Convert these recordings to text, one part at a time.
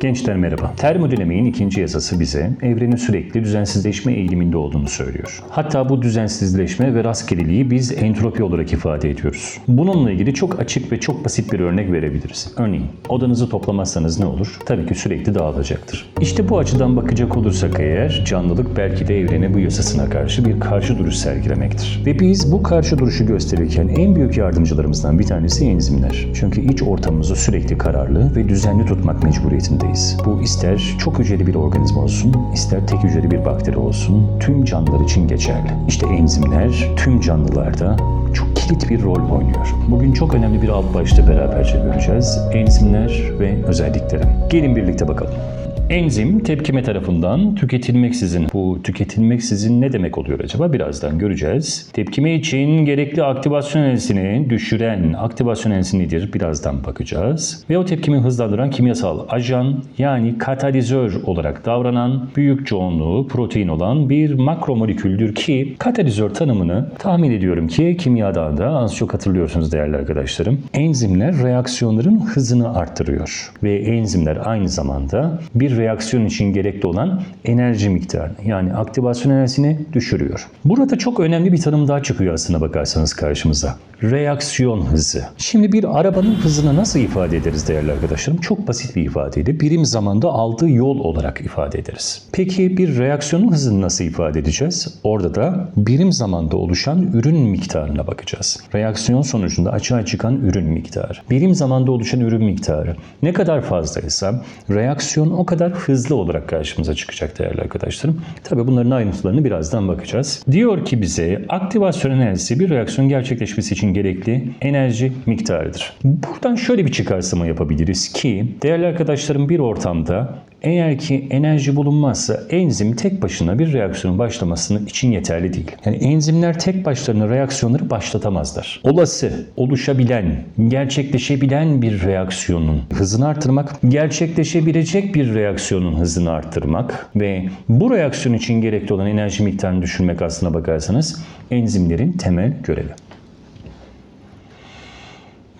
Gençler merhaba. Termodinamiğin ikinci yasası bize evrenin sürekli düzensizleşme eğiliminde olduğunu söylüyor. Hatta bu düzensizleşme ve rastgeleliği biz entropi olarak ifade ediyoruz. Bununla ilgili çok açık ve çok basit bir örnek verebiliriz. Örneğin odanızı toplamazsanız ne olur? Tabii ki sürekli dağılacaktır. İşte bu açıdan bakacak olursak eğer canlılık belki de evrene bu yasasına karşı bir karşı duruş sergilemektir. Ve biz bu karşı duruşu gösterirken en büyük yardımcılarımızdan bir tanesi enzimler. Çünkü iç ortamımızı sürekli kararlı ve düzenli tutmak mecburiyetindeyiz. Bu ister çok hücreli bir organizma olsun, ister tek hücreli bir bakteri olsun, tüm canlılar için geçerli. İşte enzimler tüm canlılarda çok kilit bir rol oynuyor. Bugün çok önemli bir alt başta beraberce göreceğiz. Enzimler ve özellikleri. Gelin birlikte bakalım. Enzim tepkime tarafından tüketilmeksizin. Bu tüketilmeksizin ne demek oluyor acaba? Birazdan göreceğiz. Tepkime için gerekli aktivasyon enerjisini düşüren aktivasyon enerjisi nedir? Birazdan bakacağız. Ve o tepkimi hızlandıran kimyasal ajan yani katalizör olarak davranan büyük çoğunluğu protein olan bir makromoleküldür ki katalizör tanımını tahmin ediyorum ki kimyadan da az çok hatırlıyorsunuz değerli arkadaşlarım. Enzimler reaksiyonların hızını arttırıyor ve enzimler aynı zamanda bir reaksiyon için gerekli olan enerji miktarını yani aktivasyon enerjisini düşürüyor. Burada çok önemli bir tanım daha çıkıyor aslına bakarsanız karşımıza. Reaksiyon hızı. Şimdi bir arabanın hızını nasıl ifade ederiz değerli arkadaşlarım? Çok basit bir ifadeyle birim zamanda aldığı yol olarak ifade ederiz. Peki bir reaksiyonun hızını nasıl ifade edeceğiz? Orada da birim zamanda oluşan ürün miktarına bakacağız. Reaksiyon sonucunda açığa çıkan ürün miktarı. Birim zamanda oluşan ürün miktarı ne kadar fazlaysa reaksiyon o kadar hızlı olarak karşımıza çıkacak değerli arkadaşlarım. Tabii bunların ayrıntılarını birazdan bakacağız. Diyor ki bize aktivasyon enerjisi bir reaksiyon gerçekleşmesi için gerekli enerji miktarıdır. Buradan şöyle bir çıkarsıma yapabiliriz ki değerli arkadaşlarım bir ortamda eğer ki enerji bulunmazsa enzim tek başına bir reaksiyonun başlamasının için yeterli değil. Yani enzimler tek başlarına reaksiyonları başlatamazlar. Olası, oluşabilen, gerçekleşebilen bir reaksiyonun hızını artırmak, gerçekleşebilecek bir reaksiyonun hızını arttırmak ve bu reaksiyon için gerekli olan enerji miktarını düşürmek aslına bakarsanız enzimlerin temel görevi.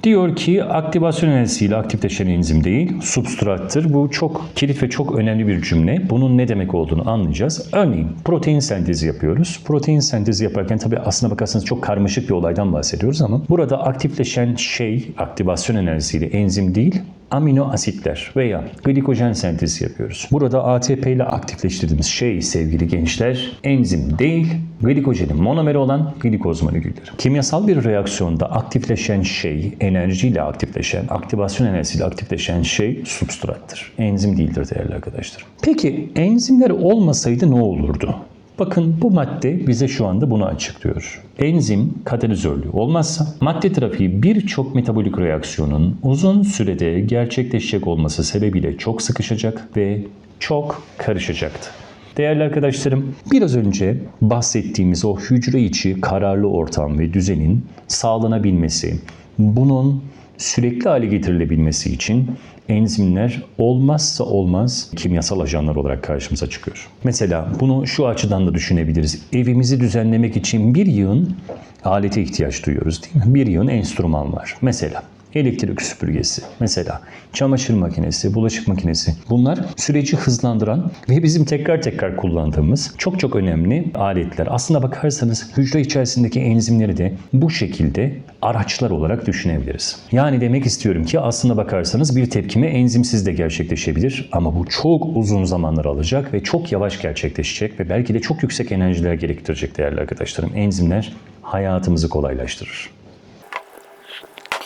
Diyor ki aktivasyon enerjisiyle aktifleşen enzim değil, substrattır. Bu çok kilit ve çok önemli bir cümle. Bunun ne demek olduğunu anlayacağız. Örneğin protein sentezi yapıyoruz. Protein sentezi yaparken tabii aslına bakarsanız çok karmaşık bir olaydan bahsediyoruz ama burada aktifleşen şey aktivasyon enerjisiyle enzim değil, amino asitler veya glikojen sentezi yapıyoruz. Burada ATP ile aktifleştirdiğimiz şey sevgili gençler enzim değil, glikojenin monomeri olan glikoz molekülleri. Kimyasal bir reaksiyonda aktifleşen şey, enerjiyle aktifleşen, aktivasyon enerjisiyle aktifleşen şey substrattır. Enzim değildir değerli arkadaşlar. Peki enzimler olmasaydı ne olurdu? Bakın bu madde bize şu anda bunu açıklıyor. Enzim katalizörlüğü olmazsa madde trafiği birçok metabolik reaksiyonun uzun sürede gerçekleşecek olması sebebiyle çok sıkışacak ve çok karışacaktı. Değerli arkadaşlarım, biraz önce bahsettiğimiz o hücre içi kararlı ortam ve düzenin sağlanabilmesi, bunun sürekli hale getirilebilmesi için enzimler olmazsa olmaz kimyasal ajanlar olarak karşımıza çıkıyor. Mesela bunu şu açıdan da düşünebiliriz. Evimizi düzenlemek için bir yığın alete ihtiyaç duyuyoruz değil mi? Bir yığın enstrüman var. Mesela elektrik süpürgesi, mesela çamaşır makinesi, bulaşık makinesi. Bunlar süreci hızlandıran ve bizim tekrar tekrar kullandığımız çok çok önemli aletler. Aslına bakarsanız hücre içerisindeki enzimleri de bu şekilde araçlar olarak düşünebiliriz. Yani demek istiyorum ki aslına bakarsanız bir tepkime enzimsiz de gerçekleşebilir ama bu çok uzun zamanlar alacak ve çok yavaş gerçekleşecek ve belki de çok yüksek enerjiler gerektirecek değerli arkadaşlarım. Enzimler hayatımızı kolaylaştırır.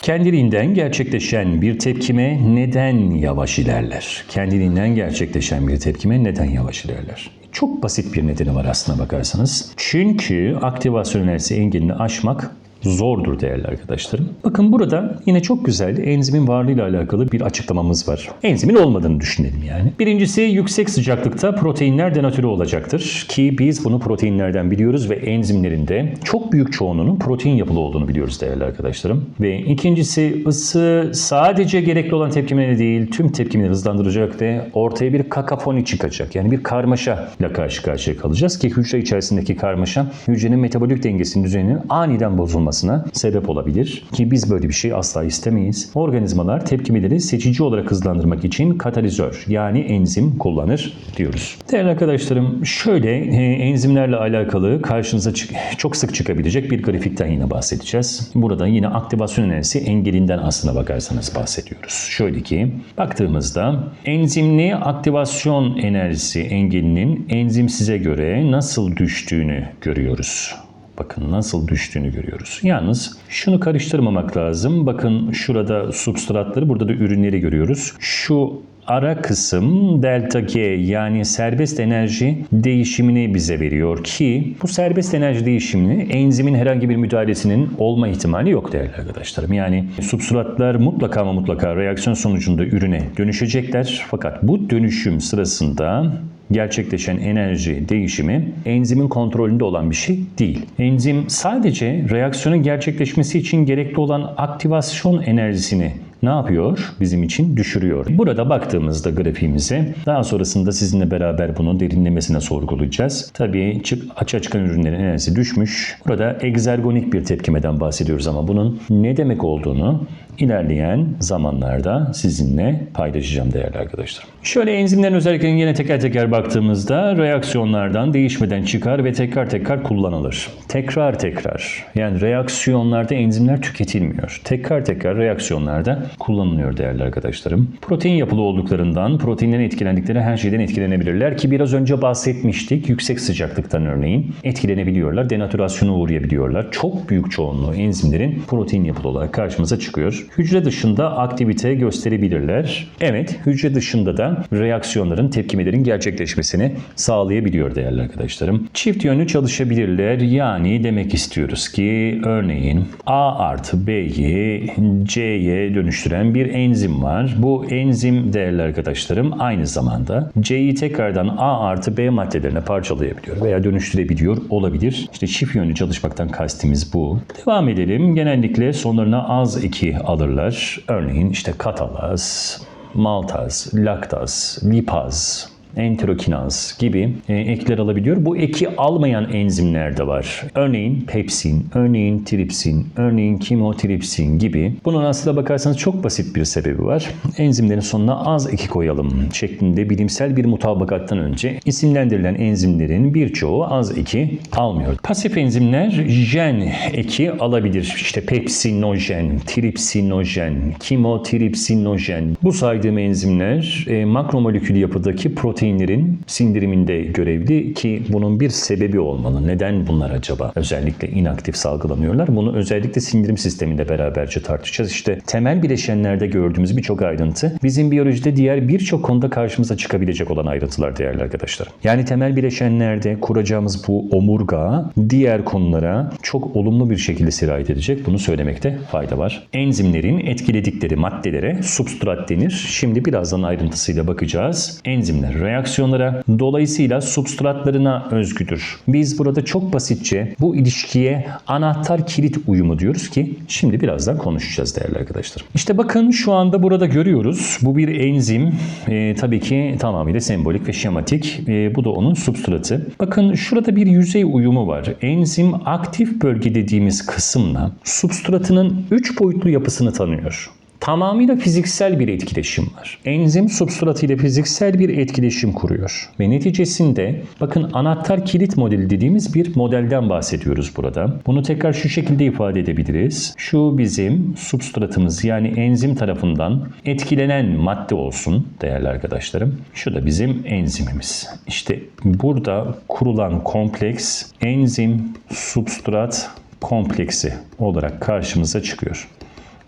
Kendiliğinden gerçekleşen bir tepkime neden yavaş ilerler? Kendiliğinden gerçekleşen bir tepkime neden yavaş ilerler? Çok basit bir nedeni var aslına bakarsanız. Çünkü aktivasyon enerjisi engelini aşmak zordur değerli arkadaşlarım. Bakın burada yine çok güzel enzimin varlığıyla alakalı bir açıklamamız var. Enzimin olmadığını düşünelim yani. Birincisi yüksek sıcaklıkta proteinler denatüre olacaktır ki biz bunu proteinlerden biliyoruz ve enzimlerin de çok büyük çoğunluğunun protein yapılı olduğunu biliyoruz değerli arkadaşlarım. Ve ikincisi ısı sadece gerekli olan tepkimeleri değil tüm tepkimeleri hızlandıracak ve ortaya bir kakafoni çıkacak. Yani bir karmaşa ile karşı karşıya kalacağız ki hücre içerisindeki karmaşa hücrenin metabolik dengesinin düzeninin aniden bozulması olmasına sebep olabilir. Ki biz böyle bir şey asla istemeyiz. Organizmalar tepkimeleri seçici olarak hızlandırmak için katalizör yani enzim kullanır diyoruz. Değerli arkadaşlarım şöyle e, enzimlerle alakalı karşınıza çok sık çıkabilecek bir grafikten yine bahsedeceğiz. Burada yine aktivasyon enerjisi engelinden aslına bakarsanız bahsediyoruz. Şöyle ki baktığımızda enzimli aktivasyon enerjisi engelinin enzimsize göre nasıl düştüğünü görüyoruz. Bakın nasıl düştüğünü görüyoruz. Yalnız şunu karıştırmamak lazım. Bakın şurada substratları, burada da ürünleri görüyoruz. Şu ara kısım delta G yani serbest enerji değişimini bize veriyor ki bu serbest enerji değişimini enzimin herhangi bir müdahalesinin olma ihtimali yok değerli arkadaşlarım. Yani substratlar mutlaka ama mutlaka reaksiyon sonucunda ürüne dönüşecekler. Fakat bu dönüşüm sırasında gerçekleşen enerji değişimi enzimin kontrolünde olan bir şey değil. Enzim sadece reaksiyonun gerçekleşmesi için gerekli olan aktivasyon enerjisini ne yapıyor? Bizim için düşürüyor. Burada baktığımızda grafiğimize daha sonrasında sizinle beraber bunu derinlemesine sorgulayacağız. Tabii açığa çıkan ürünlerin enerjisi düşmüş. Burada egzergonik bir tepkimeden bahsediyoruz ama bunun ne demek olduğunu ilerleyen zamanlarda sizinle paylaşacağım değerli arkadaşlar. Şöyle enzimlerin özelliklerini yine teker teker baktığımızda reaksiyonlardan değişmeden çıkar ve tekrar tekrar kullanılır. Tekrar tekrar yani reaksiyonlarda enzimler tüketilmiyor. Tekrar tekrar reaksiyonlarda kullanılıyor değerli arkadaşlarım. Protein yapılı olduklarından proteinlerin etkilendikleri her şeyden etkilenebilirler ki biraz önce bahsetmiştik. Yüksek sıcaklıktan örneğin etkilenebiliyorlar. Denatürasyona uğrayabiliyorlar. Çok büyük çoğunluğu enzimlerin protein yapılı olarak karşımıza çıkıyor. Hücre dışında aktivite gösterebilirler. Evet, hücre dışında da reaksiyonların, tepkimelerin gerçekleşmesini sağlayabiliyor değerli arkadaşlarım. Çift yönlü çalışabilirler. Yani demek istiyoruz ki örneğin A artı B'yi C'ye dönüştüren bir enzim var. Bu enzim değerli arkadaşlarım aynı zamanda C'yi tekrardan A artı B maddelerine parçalayabiliyor veya dönüştürebiliyor olabilir. İşte çift yönlü çalışmaktan kastimiz bu. Devam edelim. Genellikle sonlarına az 2 alırlar. Örneğin işte katalaz, maltaz, laktaz, lipaz, enterokinaz gibi e, ekler alabiliyor. Bu eki almayan enzimler de var. Örneğin pepsin, örneğin tripsin, örneğin kimotripsin gibi. Bunun aslında bakarsanız çok basit bir sebebi var. Enzimlerin sonuna az eki koyalım şeklinde bilimsel bir mutabakattan önce isimlendirilen enzimlerin birçoğu az eki almıyor. Pasif enzimler jen eki alabilir. İşte pepsinojen, tripsinojen, kimotripsinojen. Bu saydığım enzimler e, makromolekül yapıdaki proteinlerin sindiriminde görevli ki bunun bir sebebi olmalı. Neden bunlar acaba özellikle inaktif salgılanıyorlar? Bunu özellikle sindirim sisteminde beraberce tartışacağız. İşte temel bileşenlerde gördüğümüz birçok ayrıntı bizim biyolojide diğer birçok konuda karşımıza çıkabilecek olan ayrıntılar değerli arkadaşlar. Yani temel bileşenlerde kuracağımız bu omurga diğer konulara çok olumlu bir şekilde sirayet edecek. Bunu söylemekte fayda var. Enzimlerin etkiledikleri maddelere substrat denir. Şimdi birazdan ayrıntısıyla bakacağız. Enzimler reaksiyonlara dolayısıyla substratlarına özgüdür. Biz burada çok basitçe bu ilişkiye anahtar kilit uyumu diyoruz ki şimdi birazdan konuşacağız değerli arkadaşlar. İşte bakın şu anda burada görüyoruz. Bu bir enzim. Ee, tabii ki tamamıyla sembolik ve şematik. Ee, bu da onun substratı. Bakın şurada bir yüzey uyumu var. Enzim aktif bölge dediğimiz kısımla substratının 3 boyutlu yapısını tanıyor. Tamamıyla fiziksel bir etkileşim var. Enzim substratı ile fiziksel bir etkileşim kuruyor. Ve neticesinde bakın anahtar kilit modeli dediğimiz bir modelden bahsediyoruz burada. Bunu tekrar şu şekilde ifade edebiliriz. Şu bizim substratımız yani enzim tarafından etkilenen madde olsun değerli arkadaşlarım. Şu da bizim enzimimiz. İşte burada kurulan kompleks enzim substrat kompleksi olarak karşımıza çıkıyor.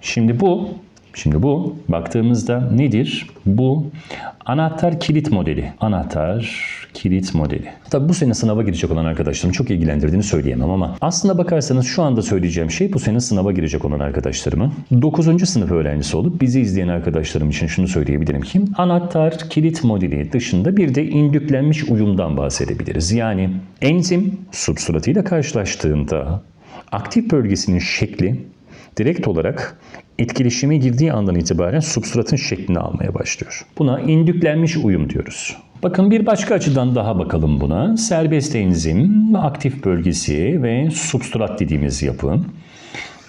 Şimdi bu Şimdi bu baktığımızda nedir? Bu anahtar kilit modeli. Anahtar kilit modeli. Tabii bu sene sınava girecek olan arkadaşlarım çok ilgilendirdiğini söyleyemem ama aslında bakarsanız şu anda söyleyeceğim şey bu sene sınava girecek olan arkadaşlarımı 9. sınıf öğrencisi olup bizi izleyen arkadaşlarım için şunu söyleyebilirim ki anahtar kilit modeli dışında bir de indüklenmiş uyumdan bahsedebiliriz. Yani enzim substratıyla karşılaştığında aktif bölgesinin şekli direkt olarak etkileşime girdiği andan itibaren substratın şeklini almaya başlıyor. Buna indüklenmiş uyum diyoruz. Bakın bir başka açıdan daha bakalım buna. Serbest enzim, aktif bölgesi ve substrat dediğimiz yapı.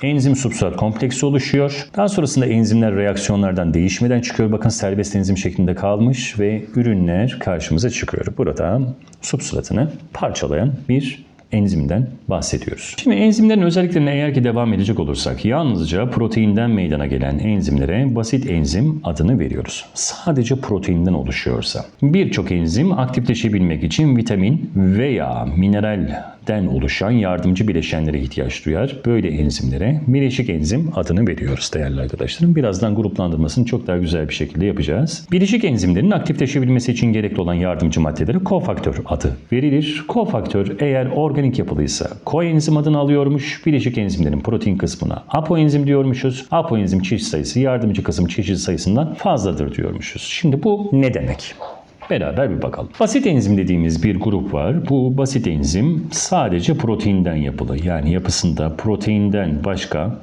enzim substrat kompleksi oluşuyor. Daha sonrasında enzimler reaksiyonlardan değişmeden çıkıyor. Bakın serbest enzim şeklinde kalmış ve ürünler karşımıza çıkıyor. Burada substratını parçalayan bir enzimden bahsediyoruz. Şimdi enzimlerin özelliklerine eğer ki devam edecek olursak yalnızca proteinden meydana gelen enzimlere basit enzim adını veriyoruz. Sadece proteinden oluşuyorsa. Birçok enzim aktifleşebilmek için vitamin veya mineralden oluşan yardımcı bileşenlere ihtiyaç duyar. Böyle enzimlere bileşik enzim adını veriyoruz değerli arkadaşlarım. Birazdan gruplandırmasını çok daha güzel bir şekilde yapacağız. Bileşik enzimlerin aktifleşebilmesi için gerekli olan yardımcı maddelere kofaktör adı verilir. Kofaktör eğer organik yapılıysa koenzim adını alıyormuş. Bileşik enzimlerin protein kısmına apoenzim diyormuşuz. Apoenzim çeşit sayısı yardımcı kısım çeşit sayısından fazladır diyormuşuz. Şimdi bu ne demek? Beraber bir bakalım. Basit enzim dediğimiz bir grup var. Bu basit enzim sadece proteinden yapılı. Yani yapısında proteinden başka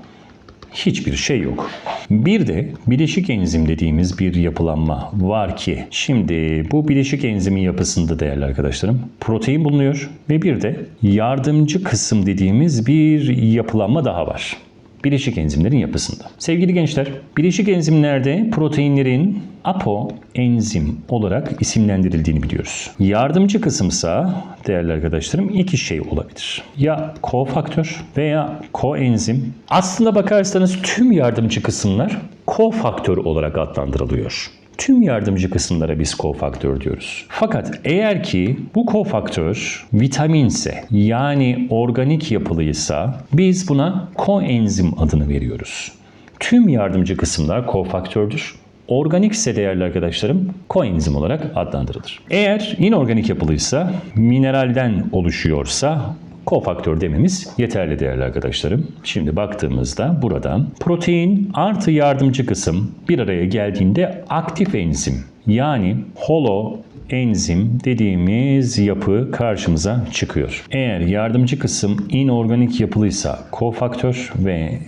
hiçbir şey yok. Bir de bileşik enzim dediğimiz bir yapılanma var ki şimdi bu bileşik enzimin yapısında değerli arkadaşlarım protein bulunuyor ve bir de yardımcı kısım dediğimiz bir yapılanma daha var. Bileşik enzimlerin yapısında. Sevgili gençler, bileşik enzimlerde proteinlerin apoenzim olarak isimlendirildiğini biliyoruz. Yardımcı kısımsa değerli arkadaşlarım iki şey olabilir. Ya kofaktör veya koenzim. Aslında bakarsanız tüm yardımcı kısımlar kofaktör olarak adlandırılıyor. Tüm yardımcı kısımlara biz kofaktör diyoruz. Fakat eğer ki bu kofaktör vitaminse yani organik yapılıysa biz buna koenzim adını veriyoruz. Tüm yardımcı kısımlar kofaktördür. Organikse değerli arkadaşlarım koenzim olarak adlandırılır. Eğer inorganik yapılıysa, mineralden oluşuyorsa kofaktör dememiz yeterli değerli arkadaşlarım. Şimdi baktığımızda buradan protein artı yardımcı kısım bir araya geldiğinde aktif enzim yani holo enzim dediğimiz yapı karşımıza çıkıyor. Eğer yardımcı kısım inorganik yapılıysa kofaktör ve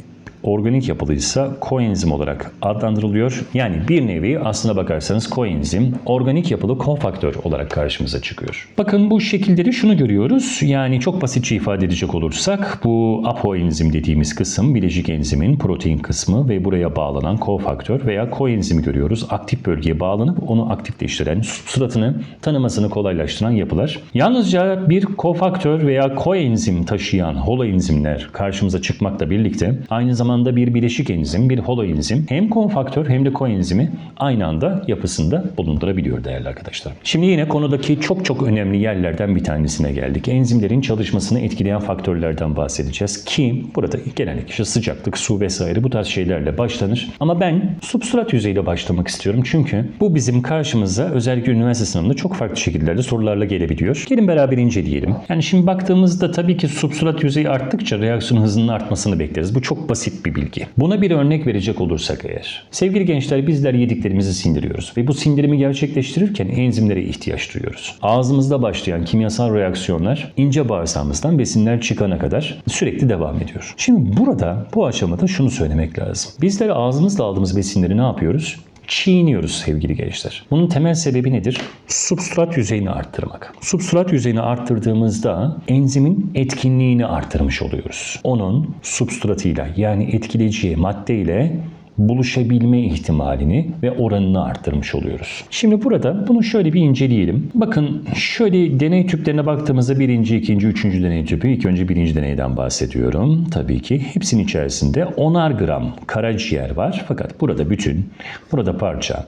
organik yapılıysa koenzim olarak adlandırılıyor. Yani bir nevi aslına bakarsanız koenzim organik yapılı kofaktör olarak karşımıza çıkıyor. Bakın bu şekilde şunu görüyoruz. Yani çok basitçe ifade edecek olursak bu apoenzim dediğimiz kısım bileşik enzimin protein kısmı ve buraya bağlanan kofaktör veya koenzimi görüyoruz. Aktif bölgeye bağlanıp onu aktifleştiren, substratını tanımasını kolaylaştıran yapılar. Yalnızca bir kofaktör veya koenzim taşıyan holoenzimler karşımıza çıkmakla birlikte aynı zamanda bir bileşik enzim, bir holoenzim hem kofaktör hem de koenzimi aynı anda yapısında bulundurabiliyor değerli arkadaşlar. Şimdi yine konudaki çok çok önemli yerlerden bir tanesine geldik. Enzimlerin çalışmasını etkileyen faktörlerden bahsedeceğiz ki burada genellikle işte sıcaklık, su vesaire bu tarz şeylerle başlanır. Ama ben substrat yüzeyiyle başlamak istiyorum çünkü bu bizim karşımıza özellikle üniversite sınavında çok farklı şekillerde sorularla gelebiliyor. Gelin beraber inceleyelim. Yani şimdi baktığımızda tabii ki substrat yüzeyi arttıkça reaksiyon hızının artmasını bekleriz. Bu çok basit bir bilgi. Buna bir örnek verecek olursak eğer. Sevgili gençler bizler yediklerimizi sindiriyoruz ve bu sindirimi gerçekleştirirken enzimlere ihtiyaç duyuyoruz. Ağzımızda başlayan kimyasal reaksiyonlar ince bağırsağımızdan besinler çıkana kadar sürekli devam ediyor. Şimdi burada bu aşamada şunu söylemek lazım. Bizler ağzımızda aldığımız besinleri ne yapıyoruz? Çiğniyoruz sevgili gençler. Bunun temel sebebi nedir? Substrat yüzeyini arttırmak. Substrat yüzeyini arttırdığımızda enzimin etkinliğini arttırmış oluyoruz. Onun substratıyla yani etkileyici maddeyle buluşabilme ihtimalini ve oranını arttırmış oluyoruz. Şimdi burada bunu şöyle bir inceleyelim. Bakın şöyle deney tüplerine baktığımızda birinci, ikinci, üçüncü deney tüpü. İlk önce birinci deneyden bahsediyorum. Tabii ki hepsinin içerisinde onar gram karaciğer var. Fakat burada bütün, burada parça,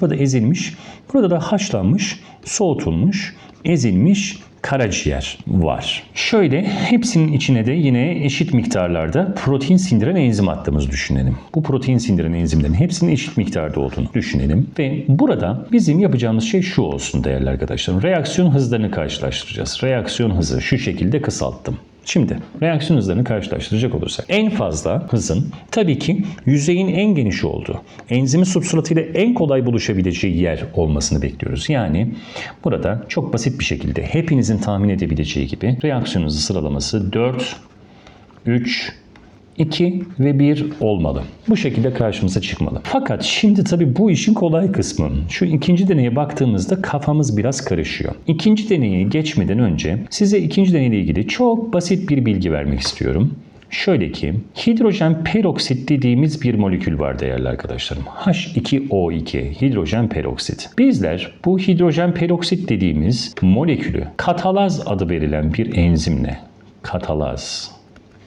burada ezilmiş, burada da haşlanmış, soğutulmuş, ezilmiş karaciğer var. Şöyle hepsinin içine de yine eşit miktarlarda protein sindiren enzim attığımızı düşünelim. Bu protein sindiren enzimlerin hepsinin eşit miktarda olduğunu düşünelim. Ve burada bizim yapacağımız şey şu olsun değerli arkadaşlar. Reaksiyon hızlarını karşılaştıracağız. Reaksiyon hızı şu şekilde kısalttım. Şimdi reaksiyon hızlarını karşılaştıracak olursak en fazla hızın tabii ki yüzeyin en geniş olduğu, enzimin substratıyla en kolay buluşabileceği yer olmasını bekliyoruz. Yani burada çok basit bir şekilde hepinizin tahmin edebileceği gibi reaksiyon hızı sıralaması 4, 3, 2 ve 1 olmalı. Bu şekilde karşımıza çıkmalı. Fakat şimdi tabii bu işin kolay kısmı. Şu ikinci deneye baktığımızda kafamız biraz karışıyor. İkinci deneye geçmeden önce size ikinci deneyle ilgili çok basit bir bilgi vermek istiyorum. Şöyle ki hidrojen peroksit dediğimiz bir molekül var değerli arkadaşlarım. H2O2 hidrojen peroksit. Bizler bu hidrojen peroksit dediğimiz molekülü katalaz adı verilen bir enzimle katalaz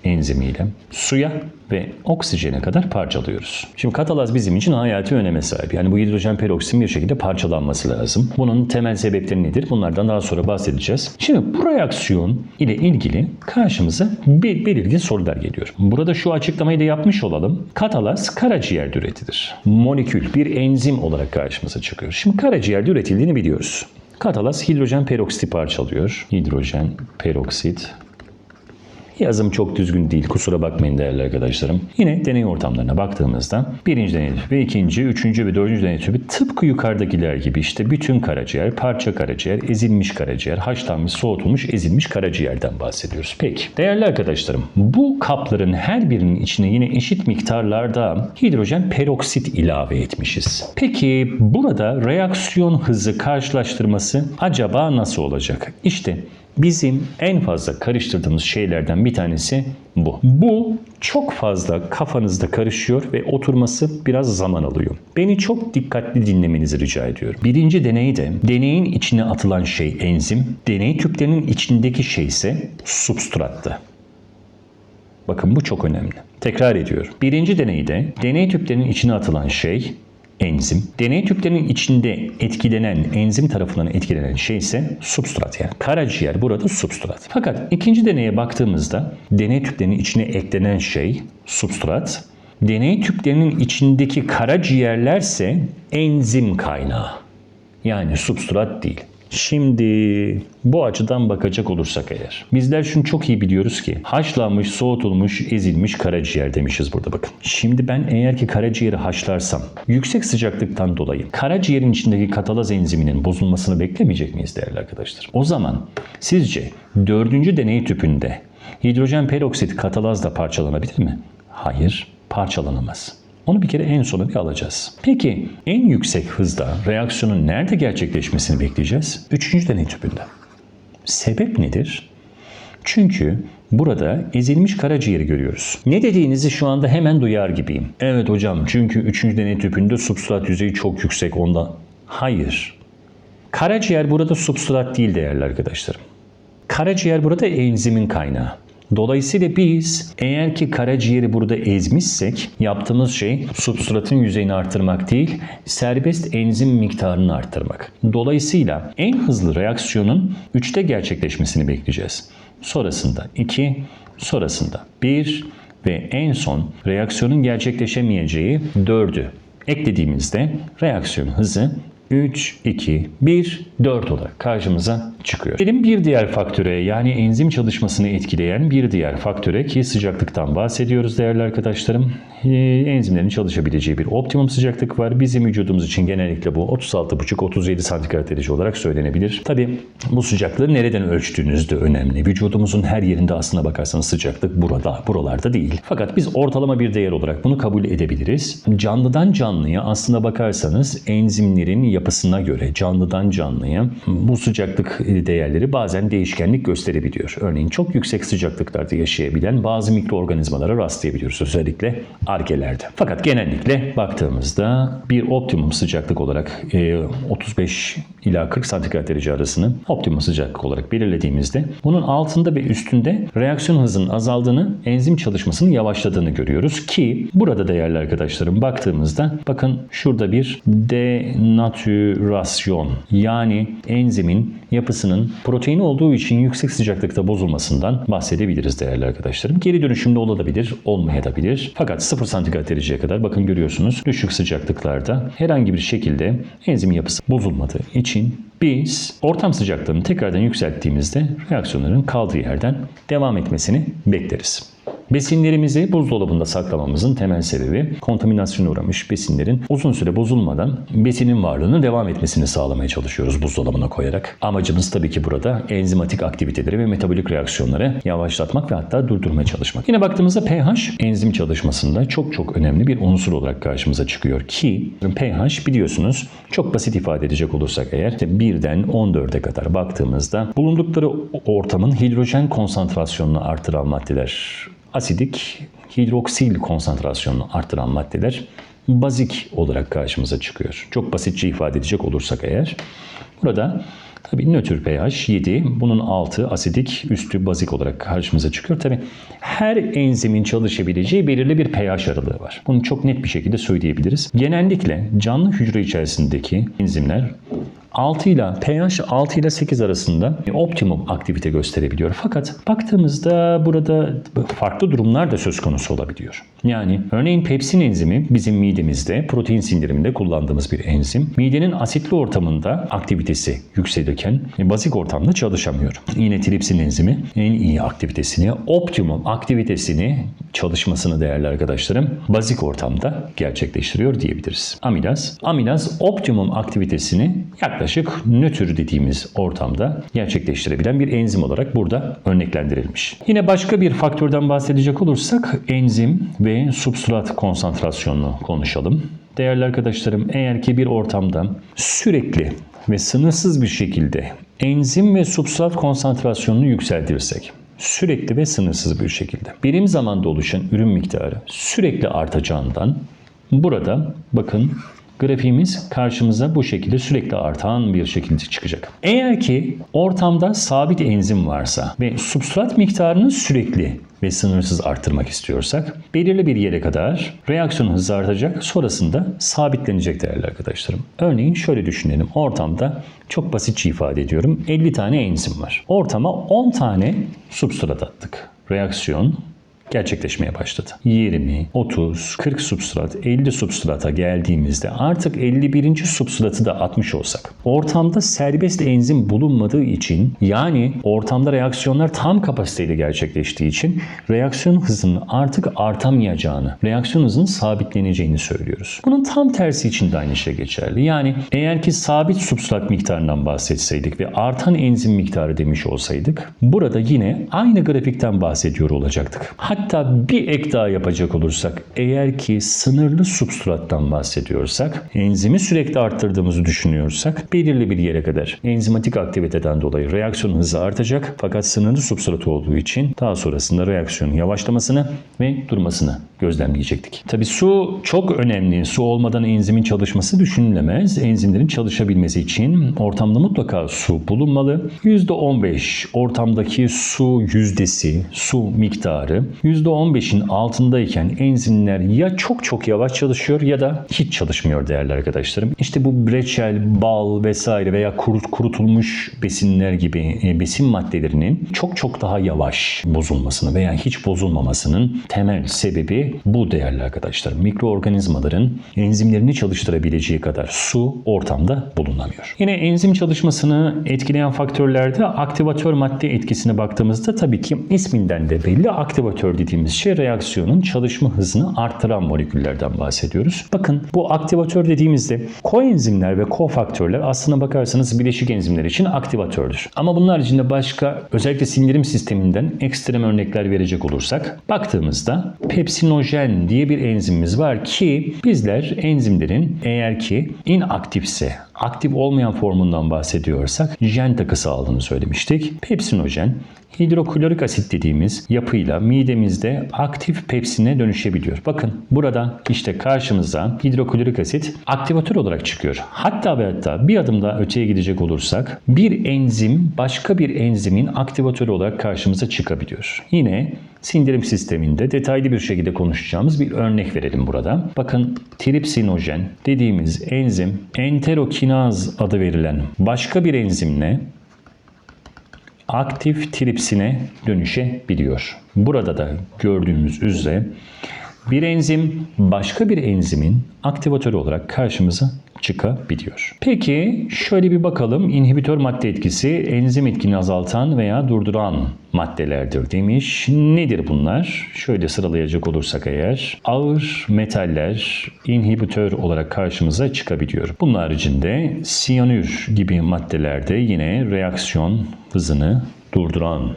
enzimiyle suya ve oksijene kadar parçalıyoruz. Şimdi katalaz bizim için hayati öneme sahip. Yani bu hidrojen peroksitin bir şekilde parçalanması lazım. Bunun temel sebepleri nedir? Bunlardan daha sonra bahsedeceğiz. Şimdi bu reaksiyon ile ilgili karşımıza bir belirgin sorular geliyor. Burada şu açıklamayı da yapmış olalım. Katalaz karaciğerde üretilir. Molekül bir enzim olarak karşımıza çıkıyor. Şimdi karaciğerde üretildiğini biliyoruz. Katalaz hidrojen peroksiti parçalıyor. Hidrojen peroksit Yazım çok düzgün değil kusura bakmayın değerli arkadaşlarım. Yine deney ortamlarına baktığımızda birinci deney tüpü, ikinci, üçüncü ve dördüncü deney tüpü tıpkı yukarıdakiler gibi işte bütün karaciğer, parça karaciğer, ezilmiş karaciğer, haşlanmış, soğutulmuş, ezilmiş karaciğerden bahsediyoruz. Peki değerli arkadaşlarım bu kapların her birinin içine yine eşit miktarlarda hidrojen peroksit ilave etmişiz. Peki burada reaksiyon hızı karşılaştırması acaba nasıl olacak? İşte Bizim en fazla karıştırdığımız şeylerden bir tanesi bu. Bu çok fazla kafanızda karışıyor ve oturması biraz zaman alıyor. Beni çok dikkatli dinlemenizi rica ediyorum. Birinci deneyde deneyin içine atılan şey enzim, deney tüplerinin içindeki şey ise substrattı. Bakın bu çok önemli. Tekrar ediyorum. Birinci deneyde deney tüplerinin içine atılan şey enzim. Deney tüplerinin içinde etkilenen, enzim tarafından etkilenen şey ise substrat yani karaciğer burada substrat. Fakat ikinci deneye baktığımızda deney tüplerinin içine eklenen şey substrat. Deney tüplerinin içindeki karaciğerlerse enzim kaynağı. Yani substrat değil. Şimdi bu açıdan bakacak olursak eğer. Bizler şunu çok iyi biliyoruz ki haşlanmış, soğutulmuş, ezilmiş karaciğer demişiz burada bakın. Şimdi ben eğer ki karaciğeri haşlarsam yüksek sıcaklıktan dolayı karaciğerin içindeki katalaz enziminin bozulmasını beklemeyecek miyiz değerli arkadaşlar? O zaman sizce dördüncü deney tüpünde hidrojen peroksit katalazla parçalanabilir mi? Hayır, parçalanamaz. Onu bir kere en sona bir alacağız. Peki en yüksek hızda reaksiyonun nerede gerçekleşmesini bekleyeceğiz? Üçüncü deney tüpünde. Sebep nedir? Çünkü burada ezilmiş karaciğeri görüyoruz. Ne dediğinizi şu anda hemen duyar gibiyim. Evet hocam çünkü üçüncü deney tüpünde substrat yüzeyi çok yüksek ondan. Hayır. Karaciğer burada substrat değil değerli arkadaşlarım. Karaciğer burada enzimin kaynağı. Dolayısıyla biz eğer ki karaciğeri burada ezmişsek yaptığımız şey substratın yüzeyini artırmak değil, serbest enzim miktarını artırmak. Dolayısıyla en hızlı reaksiyonun 3'te gerçekleşmesini bekleyeceğiz. Sonrasında 2, sonrasında 1 ve en son reaksiyonun gerçekleşemeyeceği 4'ü eklediğimizde reaksiyon hızı 3, 2, 1, 4 olarak karşımıza çıkıyor. Gelin bir diğer faktöre yani enzim çalışmasını etkileyen bir diğer faktöre ki sıcaklıktan bahsediyoruz değerli arkadaşlarım. Ee, enzimlerin çalışabileceği bir optimum sıcaklık var. Bizim vücudumuz için genellikle bu 36,5-37 santigrat derece olarak söylenebilir. Tabi bu sıcaklığı nereden ölçtüğünüz de önemli. Vücudumuzun her yerinde aslına bakarsanız sıcaklık burada, buralarda değil. Fakat biz ortalama bir değer olarak bunu kabul edebiliriz. Canlıdan canlıya aslına bakarsanız enzimlerin yapısına göre canlıdan canlıya bu sıcaklık değerleri bazen değişkenlik gösterebiliyor. Örneğin çok yüksek sıcaklıklarda yaşayabilen bazı mikroorganizmalara rastlayabiliyoruz özellikle argelerde. Fakat genellikle baktığımızda bir optimum sıcaklık olarak 35 ila 40 santigrat derece arasını optimum sıcaklık olarak belirlediğimizde bunun altında ve üstünde reaksiyon hızının azaldığını, enzim çalışmasının yavaşladığını görüyoruz ki burada değerli arkadaşlarım baktığımızda bakın şurada bir denatürasyon yani enzimin yapısının protein olduğu için yüksek sıcaklıkta bozulmasından bahsedebiliriz değerli arkadaşlarım. Geri dönüşümlü olabilir, olmayabilir. Fakat 0 santigrat dereceye kadar bakın görüyorsunuz düşük sıcaklıklarda herhangi bir şekilde enzim yapısı bozulmadığı için biz ortam sıcaklığını tekrardan yükselttiğimizde reaksiyonların kaldığı yerden devam etmesini bekleriz. Besinlerimizi buzdolabında saklamamızın temel sebebi kontaminasyona uğramış besinlerin uzun süre bozulmadan besinin varlığını devam etmesini sağlamaya çalışıyoruz buzdolabına koyarak. Amacımız tabii ki burada enzimatik aktiviteleri ve metabolik reaksiyonları yavaşlatmak ve hatta durdurmaya çalışmak. Yine baktığımızda pH enzim çalışmasında çok çok önemli bir unsur olarak karşımıza çıkıyor ki pH biliyorsunuz çok basit ifade edecek olursak eğer işte 1'den 14'e kadar baktığımızda bulundukları ortamın hidrojen konsantrasyonunu artıran maddeler asidik hidroksil konsantrasyonunu arttıran maddeler bazik olarak karşımıza çıkıyor. Çok basitçe ifade edecek olursak eğer. Burada tabii nötr pH 7, bunun altı asidik, üstü bazik olarak karşımıza çıkıyor. Tabii her enzimin çalışabileceği belirli bir pH aralığı var. Bunu çok net bir şekilde söyleyebiliriz. Genellikle canlı hücre içerisindeki enzimler 6 ile pH 6 ile 8 arasında optimum aktivite gösterebiliyor. Fakat baktığımızda burada farklı durumlar da söz konusu olabiliyor. Yani örneğin pepsin enzimi bizim midemizde protein sindiriminde kullandığımız bir enzim. Midenin asitli ortamında aktivitesi yükselirken bazik ortamda çalışamıyor. Yine tripsin enzimi en iyi aktivitesini, optimum aktivitesini çalışmasını değerli arkadaşlarım bazik ortamda gerçekleştiriyor diyebiliriz. Amilaz, amilaz optimum aktivitesini yaklaşık nötr dediğimiz ortamda gerçekleştirebilen bir enzim olarak burada örneklendirilmiş. Yine başka bir faktörden bahsedecek olursak enzim ve substrat konsantrasyonunu konuşalım. Değerli arkadaşlarım eğer ki bir ortamda sürekli ve sınırsız bir şekilde enzim ve substrat konsantrasyonunu yükseltirsek sürekli ve sınırsız bir şekilde birim zamanda oluşan ürün miktarı sürekli artacağından burada bakın grafiğimiz karşımıza bu şekilde sürekli artan bir şekilde çıkacak. Eğer ki ortamda sabit enzim varsa ve substrat miktarını sürekli ve sınırsız arttırmak istiyorsak belirli bir yere kadar reaksiyon hızı artacak sonrasında sabitlenecek değerli arkadaşlarım. Örneğin şöyle düşünelim. Ortamda çok basitçe ifade ediyorum. 50 tane enzim var. Ortama 10 tane substrat attık. Reaksiyon gerçekleşmeye başladı. 20, 30, 40 substrat, 50 substrata geldiğimizde artık 51. substratı da atmış olsak ortamda serbest enzim bulunmadığı için yani ortamda reaksiyonlar tam kapasiteyle gerçekleştiği için reaksiyon hızının artık artamayacağını, reaksiyon hızının sabitleneceğini söylüyoruz. Bunun tam tersi için de aynı şey geçerli. Yani eğer ki sabit substrat miktarından bahsetseydik ve artan enzim miktarı demiş olsaydık burada yine aynı grafikten bahsediyor olacaktık. Hatta bir ek daha yapacak olursak eğer ki sınırlı substrattan bahsediyorsak enzimi sürekli arttırdığımızı düşünüyorsak belirli bir yere kadar enzimatik aktiviteden dolayı reaksiyon hızı artacak fakat sınırlı substrat olduğu için daha sonrasında reaksiyonun yavaşlamasını ve durmasını gözlemleyecektik. Tabi su çok önemli. Su olmadan enzimin çalışması düşünülemez. Enzimlerin çalışabilmesi için ortamda mutlaka su bulunmalı. %15 ortamdaki su yüzdesi, su miktarı %15'in altındayken enzimler ya çok çok yavaş çalışıyor ya da hiç çalışmıyor değerli arkadaşlarım. İşte bu reçel, bal vesaire veya kurut, kurutulmuş besinler gibi e, besin maddelerinin çok çok daha yavaş bozulmasını veya hiç bozulmamasının temel sebebi bu değerli arkadaşlar. Mikroorganizmaların enzimlerini çalıştırabileceği kadar su ortamda bulunamıyor. Yine enzim çalışmasını etkileyen faktörlerde aktivatör madde etkisine baktığımızda tabii ki isminden de belli aktivatör dediğimiz şey reaksiyonun çalışma hızını arttıran moleküllerden bahsediyoruz. Bakın bu aktivatör dediğimizde koenzimler ve kofaktörler aslına bakarsanız bileşik enzimler için aktivatördür. Ama bunun haricinde başka özellikle sindirim sisteminden ekstrem örnekler verecek olursak baktığımızda pepsinojen diye bir enzimimiz var ki bizler enzimlerin eğer ki inaktifse aktif olmayan formundan bahsediyorsak jen takısı aldığını söylemiştik. Pepsinojen hidroklorik asit dediğimiz yapıyla midemizde aktif pepsine dönüşebiliyor. Bakın burada işte karşımıza hidroklorik asit aktivatör olarak çıkıyor. Hatta ve hatta bir adım daha öteye gidecek olursak bir enzim başka bir enzimin aktivatörü olarak karşımıza çıkabiliyor. Yine sindirim sisteminde detaylı bir şekilde konuşacağımız bir örnek verelim burada. Bakın tripsinojen dediğimiz enzim enterokinaz adı verilen başka bir enzimle aktif tripsine dönüşebiliyor. Burada da gördüğümüz üzere bir enzim başka bir enzimin aktivatörü olarak karşımıza çıkabiliyor. Peki şöyle bir bakalım inhibitör madde etkisi enzim etkini azaltan veya durduran maddelerdir demiş. Nedir bunlar? Şöyle sıralayacak olursak eğer ağır metaller inhibitör olarak karşımıza çıkabiliyor. Bunun haricinde siyanür gibi maddelerde yine reaksiyon hızını durduran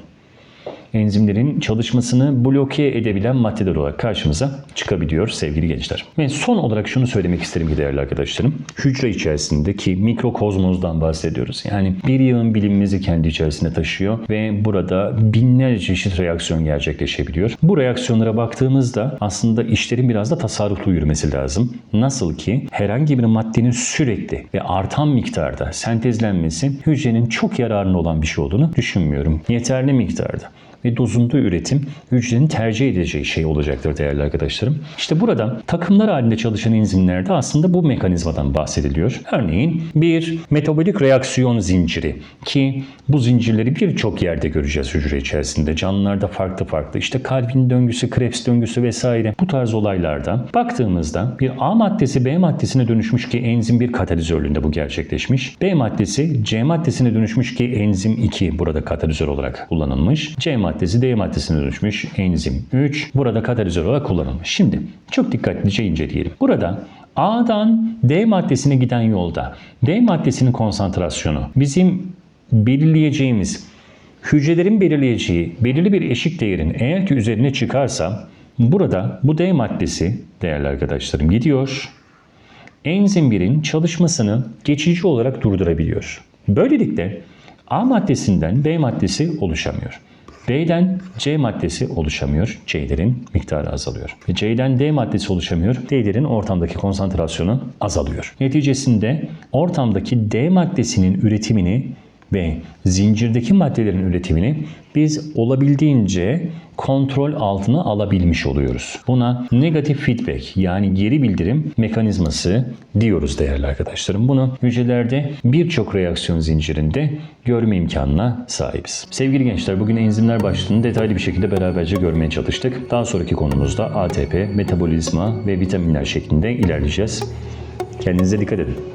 enzimlerin çalışmasını bloke edebilen maddeler olarak karşımıza çıkabiliyor sevgili gençler. Ve son olarak şunu söylemek isterim ki değerli arkadaşlarım. Hücre içerisindeki mikrokozmozdan bahsediyoruz. Yani bir yığın bilimimizi kendi içerisinde taşıyor ve burada binlerce çeşit reaksiyon gerçekleşebiliyor. Bu reaksiyonlara baktığımızda aslında işlerin biraz da tasarruflu yürümesi lazım. Nasıl ki herhangi bir maddenin sürekli ve artan miktarda sentezlenmesi hücrenin çok yararına olan bir şey olduğunu düşünmüyorum. Yeterli miktarda ve dozunda üretim hücrenin tercih edeceği şey olacaktır değerli arkadaşlarım. İşte burada takımlar halinde çalışan enzimlerde aslında bu mekanizmadan bahsediliyor. Örneğin bir metabolik reaksiyon zinciri ki bu zincirleri birçok yerde göreceğiz hücre içerisinde. Canlılarda farklı farklı işte kalbin döngüsü, Krebs döngüsü vesaire bu tarz olaylarda baktığımızda bir A maddesi B maddesine dönüşmüş ki enzim bir katalizörlüğünde bu gerçekleşmiş. B maddesi C maddesine dönüşmüş ki enzim 2 burada katalizör olarak kullanılmış. C maddesi D maddesine dönüşmüş enzim 3 burada katalizör olarak kullanılmış. Şimdi çok dikkatlice inceleyelim. Burada A'dan D maddesine giden yolda D maddesinin konsantrasyonu bizim belirleyeceğimiz hücrelerin belirleyeceği belirli bir eşik değerin eğer ki üzerine çıkarsa burada bu D maddesi değerli arkadaşlarım gidiyor. Enzim 1'in çalışmasını geçici olarak durdurabiliyor. Böylelikle A maddesinden B maddesi oluşamıyor. B'den C maddesi oluşamıyor. C'lerin miktarı azalıyor. C'den D maddesi oluşamıyor. D'lerin ortamdaki konsantrasyonu azalıyor. Neticesinde ortamdaki D maddesinin üretimini ve zincirdeki maddelerin üretimini biz olabildiğince kontrol altına alabilmiş oluyoruz. Buna negatif feedback yani geri bildirim mekanizması diyoruz değerli arkadaşlarım. Bunu hücrelerde birçok reaksiyon zincirinde görme imkanına sahibiz. Sevgili gençler bugün enzimler başlığını detaylı bir şekilde beraberce görmeye çalıştık. Daha sonraki konumuzda ATP, metabolizma ve vitaminler şeklinde ilerleyeceğiz. Kendinize dikkat edin.